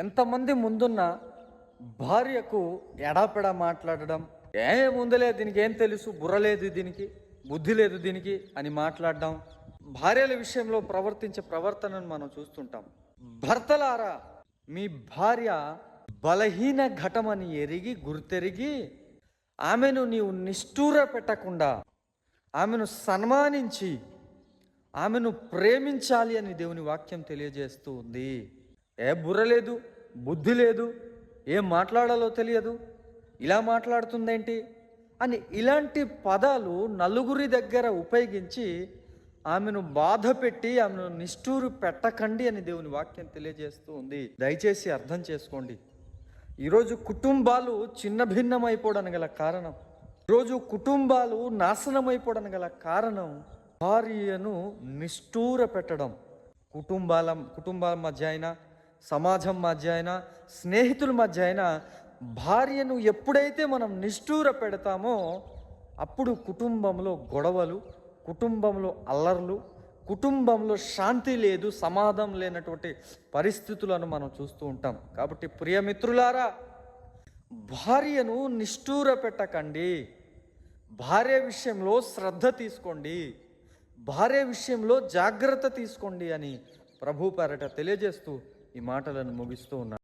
ఎంతమంది ముందున్న భార్యకు ఎడాపెడా మాట్లాడడం? ఏముందలే దీనికి ఏం తెలుసు? బుర్ర లేదు దీనికి బుద్ధి లేదు దీనికి అని మాట్లాడడం. భార్యల విషయంలో ప్రవర్తించే ప్రవర్తనను మనం చూస్తుంటాం. భర్తలారా మీ భార్య బలహీన ఘటమని ఎరిగి గుర్తెరిగి ఆమెను నీవు నిష్ఠూర పెట్టకుండా ఆమెను సన్మానించి ఆమెను ప్రేమించాలి అని దేవుని వాక్యం తెలియజేస్తూ ఉంది. ఏ బుర్ర లేదు బుద్ధి లేదు ఏం మాట్లాడాలో తెలియదు. ఇలా మాట్లాడుతుందేంటి? అని ఇలాంటి పదాలు నలుగురి దగ్గర ఉపయోగించి ఆమెను బాధ పెట్టి ఆమెను నిష్ఠూరు పెట్టకండి అని దేవుని వాక్యం తెలియజేస్తూ ఉంది. దయచేసి అర్థం చేసుకోండి. ఈరోజు కుటుంబాలు చిన్న భిన్నమైపోవడానికి గల కారణం. ఈరోజు కుటుంబాలు నాశనమైపోవడానికి గల కారణం భార్యను నిష్ఠూర పెట్టడం. కుటుంబాల కుటుంబాల మధ్య అయినా సమాజం మధ్య అయినా స్నేహితుల మధ్య అయినా భార్యను ఎప్పుడైతే మనం నిష్ఠూర పెడతామో అప్పుడు కుటుంబంలో గొడవలు కుటుంబంలో అల్లర్లు కుటుంబంలో శాంతి లేదు సమాధం లేనటువంటి పరిస్థితులను మనం చూస్తూ ఉంటాం. కాబట్టి ప్రియమిత్రులారా భార్యను నిష్ఠూర పెట్టకండి. భార్య విషయంలో శ్రద్ధ తీసుకోండి. భార్య విషయంలో జాగ్రత్త తీసుకోండి అని ప్రభు పేరట తెలియజేస్తూ ఈ మాటలను ముగిస్తూ ఉన్నాను.